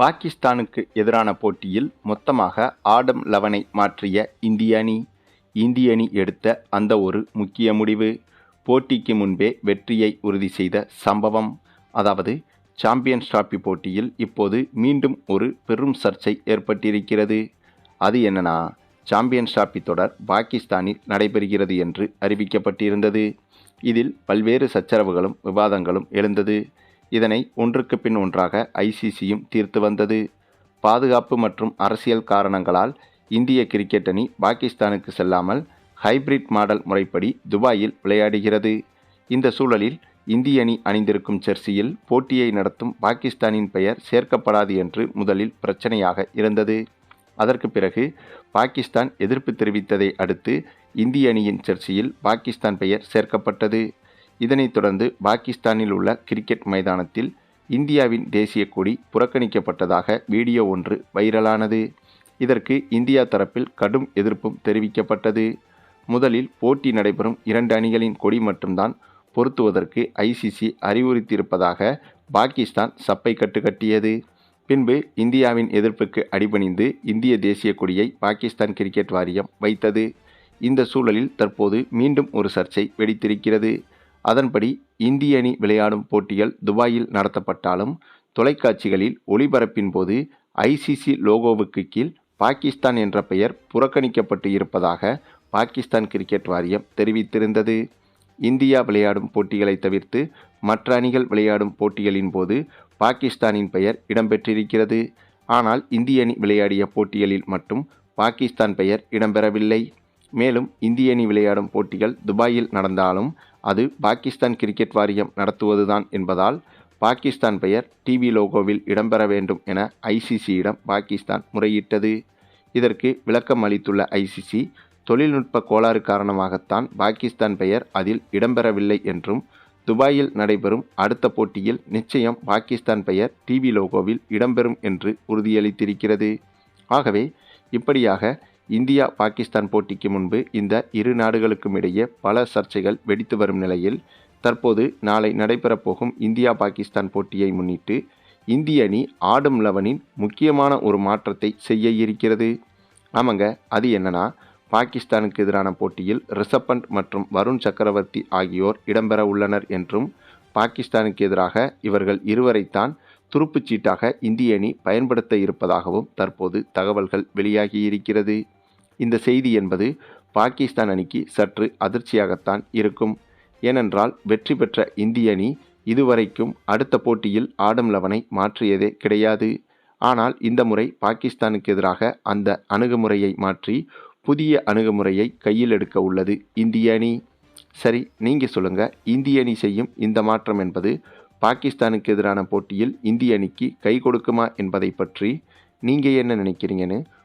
பாகிஸ்தானுக்கு எதிரான போட்டியில் மொத்தமாக ஆடம் லெவனை மாற்றிய இந்திய அணி. இந்திய அணி எடுத்த அந்த ஒரு முக்கிய முடிவு. போட்டிக்கு முன்பே வெற்றியை உறுதி செய்த சம்பவம். அதாவது சாம்பியன்ஸ் டிராபி போட்டியில் இப்போது மீண்டும் ஒரு பெரும் சர்ச்சை ஏற்பட்டிருக்கிறது. அது என்னன்னா சாம்பியன்ஸ் டிராபி தொடர் பாகிஸ்தானில் நடைபெறுகிறது என்று அறிவிக்கப்பட்டிருந்தது. இதில் பல்வேறு சச்சரவுகளும் விவாதங்களும் எழுந்தது. இதனை ஒன்றுக்கு பின் ஒன்றாக ஐசிசியும் தீர்த்து வந்தது. பாதுகாப்பு மற்றும் அரசியல் காரணங்களால் இந்திய கிரிக்கெட் அணி பாகிஸ்தானுக்கு செல்லாமல் ஹைபிரிட் மாடல் முறைப்படி துபாயில் விளையாடுகிறது. இந்த சூழலில் இந்திய அணி அணிந்திருக்கும் ஜெர்சியில் போட்டியை நடத்தும் பாகிஸ்தானின் பெயர் சேர்க்கப்படாது என்று முதலில் பிரச்சனையாக இருந்தது. அதற்கு பிறகு பாகிஸ்தான் எதிர்ப்பு தெரிவித்ததை அடுத்து இந்திய அணியின் ஜெர்சியில் பாகிஸ்தான் பெயர் சேர்க்கப்பட்டது. இதனைத் தொடர்ந்து பாகிஸ்தானில் உள்ள கிரிக்கெட் மைதானத்தில் இந்தியாவின் தேசிய கொடி புறக்கணிக்கப்பட்டதாக வீடியோ ஒன்று வைரலானது. இதற்கு இந்தியா தரப்பில் கடும் எதிர்ப்பும் தெரிவிக்கப்பட்டது. முதலில் போட்டி நடைபெறும் இரண்டு அணிகளின் கொடி மட்டும்தான் பொருத்துவதற்கு ஐசிசி அறிவுறுத்தியிருப்பதாக பாகிஸ்தான் சப்பை கட்டு கட்டியது. பின்பு இந்தியாவின் எதிர்ப்புக்கு அடிபணிந்து இந்திய தேசிய கொடியை பாகிஸ்தான் கிரிக்கெட் வாரியம் வைத்தது. இந்த சூழலில் தற்போது மீண்டும் ஒரு சர்ச்சை வெடித்திருக்கிறது. அதன்படி இந்திய அணி விளையாடும் போட்டிகள் துபாயில் நடத்தப்பட்டாலும் தொலைக்காட்சிகளில் ஒளிபரப்பின் போது ஐசிசி லோகோவுக்கு கீழ் பாகிஸ்தான் என்ற பெயர் புறக்கணிக்கப்பட்டு இருப்பதாக பாகிஸ்தான் கிரிக்கெட் வாரியம் தெரிவித்திருந்தது. இந்தியா விளையாடும் போட்டிகளை தவிர்த்து மற்ற அணிகள் விளையாடும் போட்டிகளின் போது பாகிஸ்தானின் பெயர் இடம்பெற்றிருக்கிறது. ஆனால் இந்திய அணி விளையாடிய போட்டிகளில் மட்டும் பாகிஸ்தான் பெயர் இடம்பெறவில்லை. மேலும் இந்திய அணி விளையாடும் போட்டிகள் துபாயில் நடந்தாலும் அது பாகிஸ்தான் கிரிக்கெட் வாரியம் நடத்துவதுதான் என்பதால் பாகிஸ்தான் பெயர் டிவி லோகோவில் இடம்பெற வேண்டும் என ஐசிசியிடம் பாகிஸ்தான் முறையிட்டது. இதற்கு விளக்கம் அளித்துள்ள ஐசிசி தொழில்நுட்ப கோளாறு காரணமாகத்தான் பாகிஸ்தான் பெயர் அதில் இடம்பெறவில்லை என்றும் துபாயில் நடைபெறும் அடுத்த போட்டியில் நிச்சயம் பாகிஸ்தான் பெயர் டிவி லோகோவில் இடம்பெறும் என்று உறுதியளித்திருக்கிறது. ஆகவே இப்படியாக இந்தியா பாகிஸ்தான் போட்டிக்கு முன்பு இந்த இரு நாடுகளுக்கும் இடையே பல சர்ச்சைகள் வெடித்து வரும் நிலையில் தற்போது நாளை நடைபெறப்போகும் இந்தியா பாகிஸ்தான் போட்டியை முன்னிட்டு இந்திய அணி ஆடும் லெவனின் முக்கியமான ஒரு மாற்றத்தை செய்ய இருக்கிறது. ஆமாங்க அது என்னன்னா பாகிஸ்தானுக்கு எதிரான போட்டியில் ரிஷப் பண்ட் மற்றும் வருண் சக்கரவர்த்தி ஆகியோர் இடம்பெற உள்ளனர் என்றும் பாகிஸ்தானுக்கு எதிராக இவர்கள் இருவரைத்தான் துருப்புச் சீட்டாக இந்திய அணி பயன்படுத்த இருப்பதாகவும் தற்போது தகவல்கள் வெளியாகியிருக்கிறது இந்த செய்தி என்பது பாகிஸ்தான் அணிக்கு சற்று அதிர்ச்சியாகத்தான் இருக்கும். ஏனென்றால் வெற்றி பெற்ற இந்திய அணி இதுவரைக்கும் அடுத்த போட்டியில் ஆடும் லவனை மாற்றியதே கிடையாது. ஆனால் இந்த முறை பாகிஸ்தானுக்கு எதிராக அந்த அணுகுமுறையை மாற்றி புதிய அணுகுமுறையை கையில் எடுக்க உள்ளது இந்திய அணி. சரி நீங்கள் சொல்லுங்கள் இந்திய அணி செய்யும் இந்த மாற்றம் என்பது பாகிஸ்தானுக்கு எதிரான போட்டியில் இந்திய அணிக்கு கை கொடுக்குமா என்பதை பற்றி நீங்கள் என்ன நினைக்கிறீங்கன்னு